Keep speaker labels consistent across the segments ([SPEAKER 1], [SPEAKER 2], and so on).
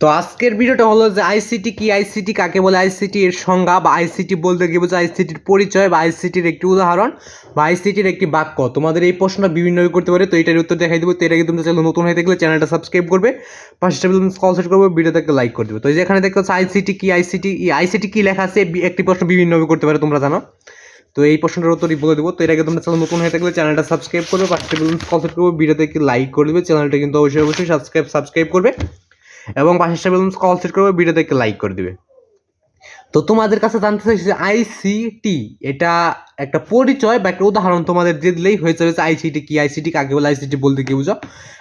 [SPEAKER 1] তো আজকের ভিডিওটা হলো যে আইসিটি কি আইসিটি কাকে বলে আইসিটি এর সংজ্ঞা বা আইসিটি বলতে কি বোঝায় আইসিটির পরিচয় বা আইসিটির একটি উদাহরণ বা আইসিটির একটি বাক্য তোমাদের এই প্রশ্নটা বিভিন্নভাবে করতে পারে তো এটার উত্তর দেখাই দেবো তো আগে তোমরা চ্যানেল নতুন হয়ে থাকলে চ্যানেলটা সাবস্ক্রাইব করবে পাশে কল সেট করবে ভিডিওতে একটা লাইক করে দেবে তো এই যে এখানে দেখতে আইসিটি কি আইসিটি আইসিটি কি লেখা আছে একটি প্রশ্ন বিভিন্নভাবে করতে পারে তোমরা জানো তো এই প্রশ্নটার উত্তরই বলে দেবো তো এর আগে তোমরা চ্যানেল নতুন হয়ে থাকলে চ্যানেলটা সাবস্ক্রাইব করবে পাশে কল সেট করবে ভিডিওতে একটি লাইক করে দেবে চ্যানেলটা কিন্তু অবশ্যই অবশ্যই সাবস্ক্রাইব সাবস্ক্রাইব করবে এবং পাশের সাথে কল সেট করবে ভিডিওতে লাইক করে দিবে। তো তোমাদের কাছে জানতে চাইছি যে আইসিটি এটা একটা পরিচয় বা একটা উদাহরণ তোমাদের দিয়ে দিলেই হয়ে যাবে যে আইসিটি কি আইসিটি কাকে বলে আইসিটি বলতে কি বুঝো?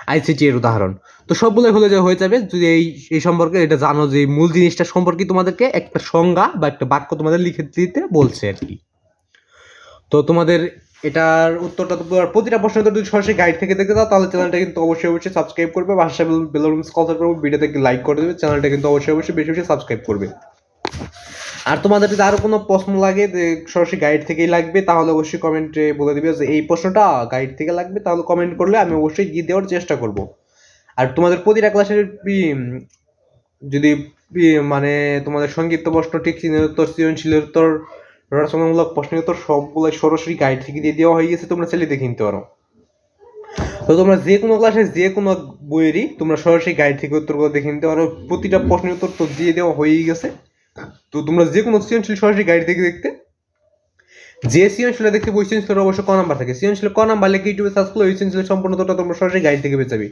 [SPEAKER 1] আইসিটি এর উদাহরণ। তো সবগুলোই হলে যে হয়ে যাবে, যদি এই এই সম্পর্কে এটা জানো যে মূল জিনিসটা সম্পর্কে তোমাদেরকে একটা সংজ্ঞা বা একটা বাক্য তোমাদের লিখে দিতে বলছে আর কি। তো তোমাদের এটার উত্তরটা তো প্রতিটা প্রশ্নের উত্তর যদি সরাসরি গাইড থেকে দেখতে দাও তাহলে চ্যানেলটা কিন্তু অবশ্যই অবশ্যই সাবস্ক্রাইব করবে। বাসা বেলুন কল করবে ভিডিওতে লাইক করে দেবে। চ্যানেলটা কিন্তু অবশ্যই অবশ্যই বেশি বেশি সাবস্ক্রাইব করবে। আর তোমাদের যদি আরও কোনো প্রশ্ন লাগে যে সরাসরি গাইড থেকেই লাগবে, তাহলে অবশ্যই কমেন্টে বলে দিবে যে এই প্রশ্নটা গাইড থেকে লাগবে। তাহলে কমেন্ট করলে আমি অবশ্যই গিয়ে দেওয়ার চেষ্টা করব। আর তোমাদের প্রতিটা ক্লাসের যদি মানে তোমাদের সংক্ষিপ্ত প্রশ্ন ঠিক চিহ্নের সৃজনশীলের উত্তর রচনামূলক প্রশ্নের উত্তর সবগুলো সরাসরি গাইড থেকে দিয়ে দেওয়া হয়ে গেছে, তোমরা চাইলে দেখে নিতে পারো। তো তোমরা যে কোনো ক্লাসে যে কোনো বইয়েরই তোমরা সরাসরি গাইড থেকে উত্তরগুলো দেখে নিতে পারো। প্রতিটা প্রশ্নের উত্তর তো দিয়ে দেওয়া হয়েই গেছে। তো তোমরা যে কোনো সৃজনশীল সরাসরি গাইড থেকে দেখতে। যে সৃজনশীলটা দেখতে বই সৃজনশীলের অবশ্য ক নাম্বার থাকে। সৃজনশীল ক নাম্বার লিখে ইউটিউবে সার্চ করলে ওই সৃজনশীল সম্পূর্ণ তোমরা সরাসরি গাইড থেকে পেয়ে যাবে।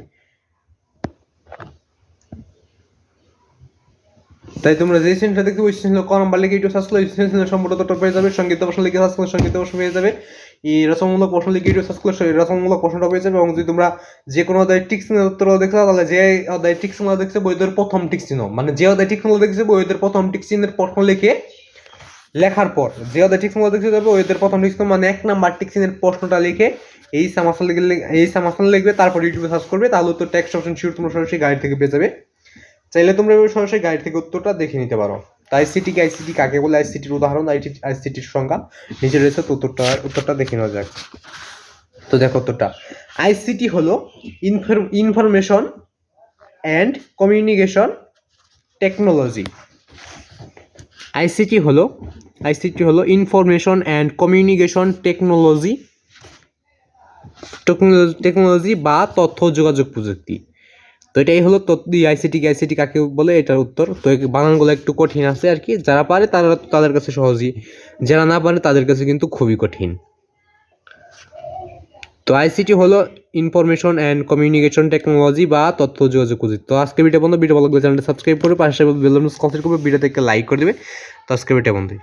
[SPEAKER 1] তাই তোমরা যে সৃজনশীল দেখতে বই সৃজনশীল ক নাম্বার লিখে ইউটিউব সার্চ করলে ওই সৃজনশীল সম্পূর্ণ তথ্য পেয়ে যাবে, সংগীত প্রশ্ন লিখে সার্চ করলে সংগীত প্রশ্ন পেয়ে যাবে। এই রচনামূলক প্রশ্ন লিখে ইউটিউব সার্চ করলে সেই রচনামূলক প্রশ্নটা পেয়ে যাবে, এবং যদি তোমরা যে কোনো অধ্যায় টিক চিহ্নের উত্তর চাও, তাহলে যে অধ্যায় টিক চিহ্ন দেখছে বইদের প্রথম টিক চিহ্ন মানে যে অধ্যায় টিক চিহ্ন দেখছে বইদের প্রথম টিক চিহ্নের প্রশ্ন লিখে লেখার পর, যে অধ্যায় টিক চিহ্ন দেখতে যাবে ওইদের প্রথম টিক চিহ্ন মানে এক নাম্বার টিক চিহ্নের প্রশ্নটা লিখে এই সামাসাল লিখে এই সামাসাল লিখবে, তারপর ইউটিউবে সার্চ করবে, তাহলে উত্তর টেক্সট অপশন শিওর তোমরা সরাসরি গাইড থেকে পেয়ে যাবে। চাইলে তোমরা এভাবে সরাসরি গাইড থেকে উত্তরটা দেখে নিতে পারো। তাই আইসিটি কি আইসিটি কাকে বলে আইসিটির উদাহরণ? আইটি আইসিটির সংজ্ঞা নিচে রয়েছে উত্তরটা উত্তরটা দেখে নেওয়া যাক। তো দেখো উত্তরটা। আইসিটি হলো information and communication technology ICT হলো আইসিটি হলো information and communication technology technology বা তথ্য যোগাযোগ প্রযুক্তি। তো এটাই হলো আইসিটি আইসিটি কাকে বলে, এটার উত্তর। তো বানানগুলো একটু কঠিন আছে আর কি। যারা পারে তারা তাদের কাছে সহজই, যারা না পারে তাদের কাছে কিন্তু খুবই কঠিন। তো আইসিটি হলো ইনফরমেশন অ্যান্ড কমিউনিকেশন টেকনোলজি বা তথ্য যোগাযোগ প্রযুক্তি। তো আজকে ভিডিও বন্ধু ভিডিও ভালো লাগলে চ্যানেলটা সাবস্ক্রাইব করে পাশে বেলুন কনসেপ্ট করবে ভিডিওতে একটা লাইক করে দেবে। তো আজকে ভিডিও বন্ধু